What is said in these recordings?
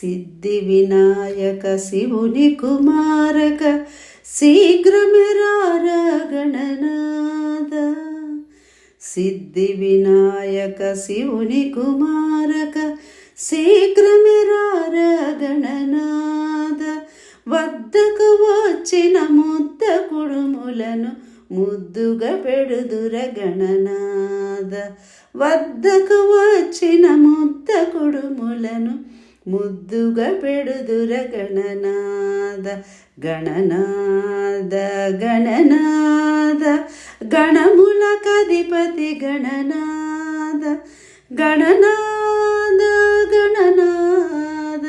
సిద్ధి వినాయక శివుని కుమారక శీఘ్రమిరార గణనాద సిద్ధి వినాయక శివుని కుమారక శీఘ్రమిరార గణనాద వద్దకు వచ్చిన ముద్ద కుడుములను ముద్దుగా పెడుదుర గణనాద వద్దకు వచ్చిన ముద్ద కుడుములను ముద్దుగా పెడుదుర గణనాద గణనాద గణనాద గణముల కధిపతి గణనాద గణనాద గణనాద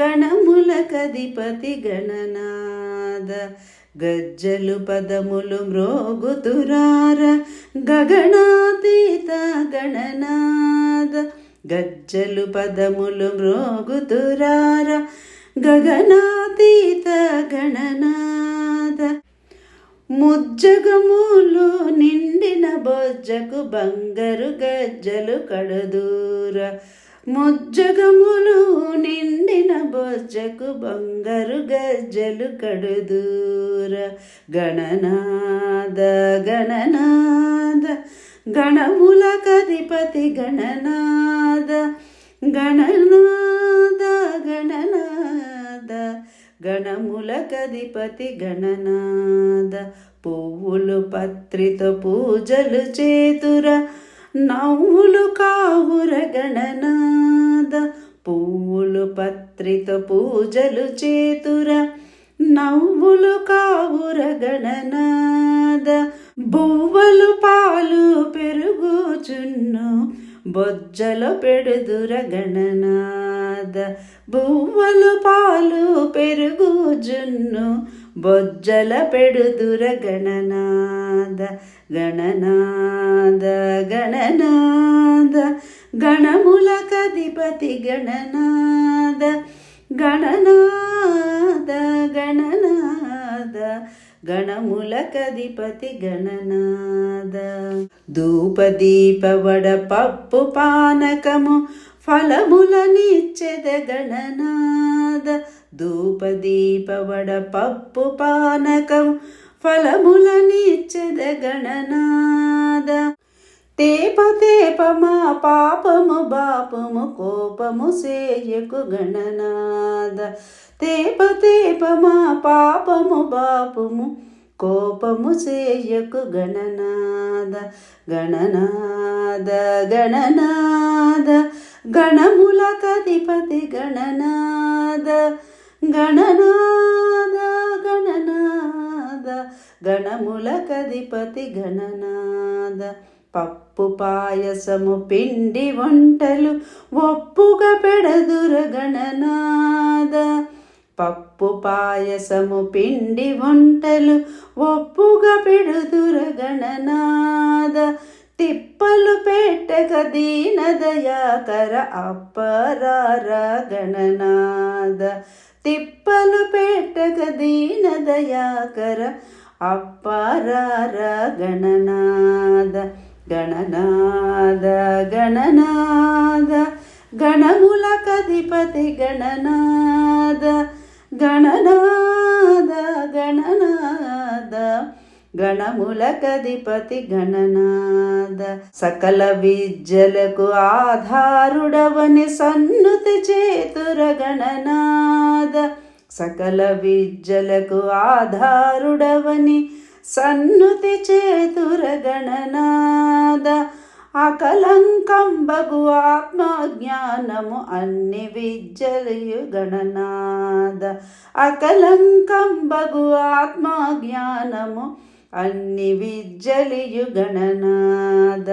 గణముల కధిపతి గణనాద గజ్జలు పదములు మ్రోగుతురార గగనాతీత గణనాద గజ్జలు పదములు మ్రోగుతురార గగనాతీత గణనాద ముజ్జగములు నిండిన బొజ్జకు బంగారు గజ్జలు కడదూర. ముజ్జగములు నిండిన బొజ్జకు బంగారు గజ్జలు కడుదూర. గణనాద గణనాద గణముల కధిపతి గణనాద గణనాద గణనాద గణముల కధిపతి గణనాద పువ్వులు పత్రిత పూజలు చేతుర నవ్వులు కావుర గణనాద పువ్వులు పత్రిత పూజలు చేతుర నవ్వులు కావుర గణనాద బొవ్వలు పాలు పెరుగుచున్ను బొజ్జల పెడుదుర గణనాద బొవ్వలు పాలు పెరుగుజున్ను బొజ్జల పెడుదుర గణనాద గణనాద గణనాద గణముల కధిపతి గణనాద గణనాద గణనాద గణముల కధిపతి గణనాద ధూపదీప వడ పప్పు పానకము ఫలములనిచ్చెద గణనాద ధూపదీప వడ పప్పు పానకము ఫలములనిచ్చెద గణనాద తేప తేప మా పాపము బాపము కోపము సేయకు గణనాద తేప తేప మా పాపము బాపము కోపము చేయకు గణనాద గణనాద గణనాద గణముల కధిపతి గణనాద గణనాద గణనాద గణముల కధిపతి గణనాద పప్పు పాయసము పిండి వంటలు ఒప్పుగా పెడదుర గణనాద పప్పు పాయసము పిండి వంటలు ఒప్పుగా పెడుదురగణనాద తిప్పలు పెట్టక దీనదయాకర అప్పరార గణనాద తిప్పలు పెట్టక దీనదయాకర అప్పరార గణనాద గణనాద గణనాద గణముల కధిపతి గణనాద గణనాద గణనాద గణముల కధిపతి గణనాద సకల విద్యలకు ఆధారుడవని సన్నుతి చేతుర గణనాద సకల విద్యలకు ఆధారుడవని సన్నుతి చేతుర గణనాద అకలంకం బగు ఆత్మజ్ఞానము అన్ని విద్యలయు గణనాద అకలంకం బగు ఆత్మజ్ఞానము అన్ని విద్యలియు గణనాద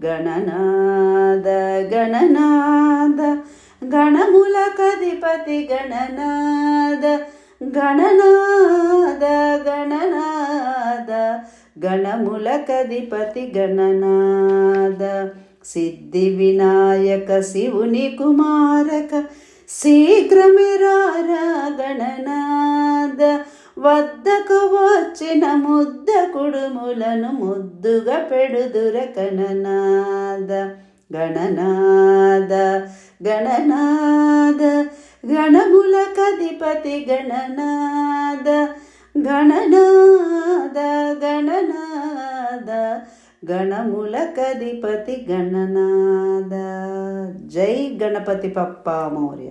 గణనాద గణనాద గణముల కధిపతి గణనాద గణనాద గణనాద గణముల కధిపతి గణనాద సిద్ధి వినాయక శివుని కుమారక శీఘ్రమిరార గణనాద వద్దకు వచ్చిన ముద్ద కుడుములను ముద్దుగా పెడుదుర గణనాద గణనాద గణనాద గణములకధిపతి గణనాద గణనాద గణనాద గణముల కధిపతి గణనాద జై గణపతి పప్ప మౌర్య.